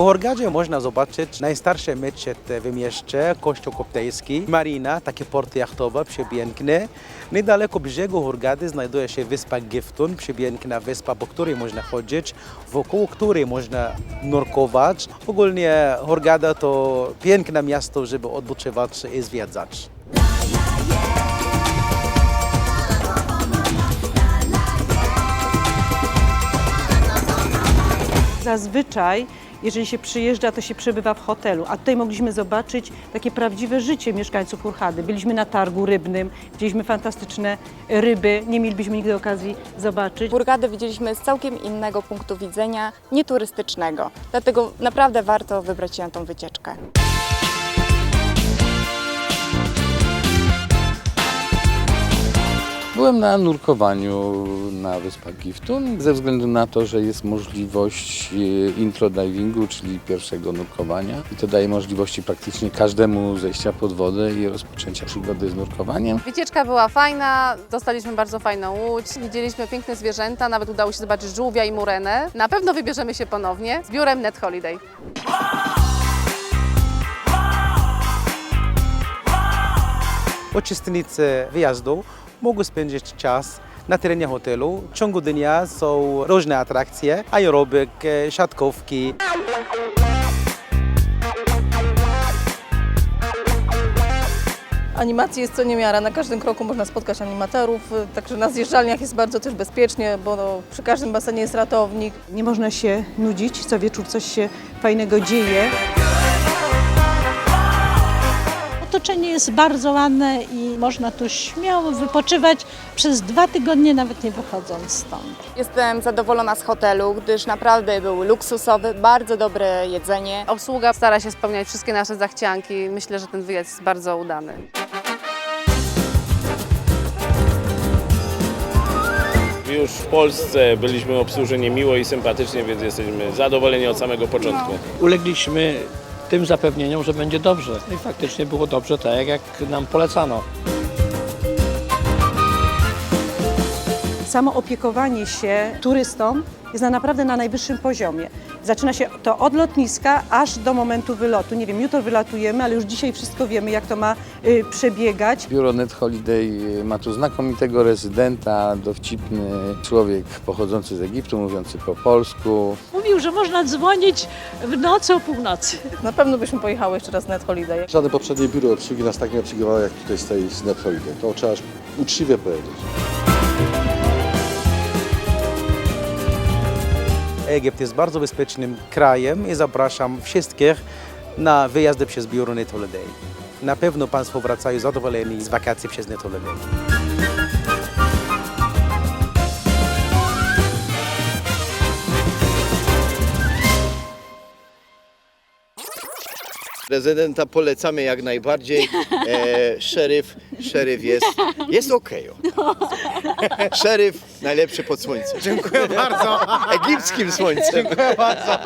Hurgadzie można zobaczyć najstarsze meczet w mieście, kościół koptyjski, marina, takie porty jachtowe przepiękne. Niedaleko brzegu Hurgady znajduje się wyspa Giftun, przepiękna wyspa, po której można chodzić, wokół której można nurkować. Ogólnie Hurgada to piękne miasto, żeby odpoczywać i zwiedzać. Zazwyczaj, jeżeli się przyjeżdża, to się przebywa w hotelu, a tutaj mogliśmy zobaczyć takie prawdziwe życie mieszkańców Hurghady. Byliśmy na targu rybnym, widzieliśmy fantastyczne ryby, nie mielibyśmy nigdy okazji zobaczyć. Hurgadę widzieliśmy z całkiem innego punktu widzenia, nieturystycznego. Dlatego naprawdę warto wybrać się na tą wycieczkę. Byłem na nurkowaniu na wyspach Giftun ze względu na to, że jest możliwość e, introdivingu, czyli pierwszego nurkowania. I to daje możliwości praktycznie każdemu zejścia pod wodę i rozpoczęcia przygody z nurkowaniem. Wycieczka była fajna, dostaliśmy bardzo fajną łódź, widzieliśmy piękne zwierzęta, nawet udało się zobaczyć żółwia i murenę. Na pewno wybierzemy się ponownie z biurem Net Holiday. Uczestnicy wyjazdu mogą spędzić czas na terenie hotelu. W ciągu dnia są różne atrakcje, aerobik, e, siatkówki. Animacji jest co niemiara, na każdym kroku można spotkać animatorów, y, także na zjeżdżalniach jest bardzo też bezpiecznie, bo no, przy każdym basenie jest ratownik. Nie można się nudzić, co wieczór coś się fajnego dzieje. Otoczenie jest bardzo ładne i można tu śmiało wypoczywać przez dwa tygodnie, nawet nie wychodząc stąd. Jestem zadowolona z hotelu, gdyż naprawdę był luksusowy, bardzo dobre jedzenie. Obsługa stara się spełniać wszystkie nasze zachcianki. Myślę, że ten wyjazd jest bardzo udany. Już w Polsce byliśmy obsłużeni miło i sympatycznie, więc jesteśmy zadowoleni od samego początku. ulegliśmy tym zapewnieniom, że będzie dobrze. No i faktycznie było dobrze, tak jak nam polecano. Samo opiekowanie się turystą jest na naprawdę na najwyższym poziomie. Zaczyna się to od lotniska aż do momentu wylotu. Nie wiem, jutro wylatujemy, ale już dzisiaj wszystko wiemy, jak to ma y, przebiegać. Biuro Net Holiday e, ma tu znakomitego rezydenta, dowcipny człowiek pochodzący z Egiptu, mówiący po polsku. Mówił, że można dzwonić w nocy o północy. Na pewno byśmy pojechały jeszcze raz na Net Holiday. Żadne poprzednie biuro obsługi nas tak nie obsługiwało jak tutaj z tej z Net Holiday. To trzeba uczciwie powiedzieć. Egipt jest bardzo bezpiecznym krajem i zapraszam wszystkich na wyjazdy przez biuro Net. Na pewno Państwo wracają zadowoleni z wakacji przez Net. Prezydenta polecamy jak najbardziej. E, szeryf, szeryf jest, jest okej. Szeryf najlepszy pod słońcem. Dziękuję bardzo. Egipskim słońcem. Dziękuję bardzo.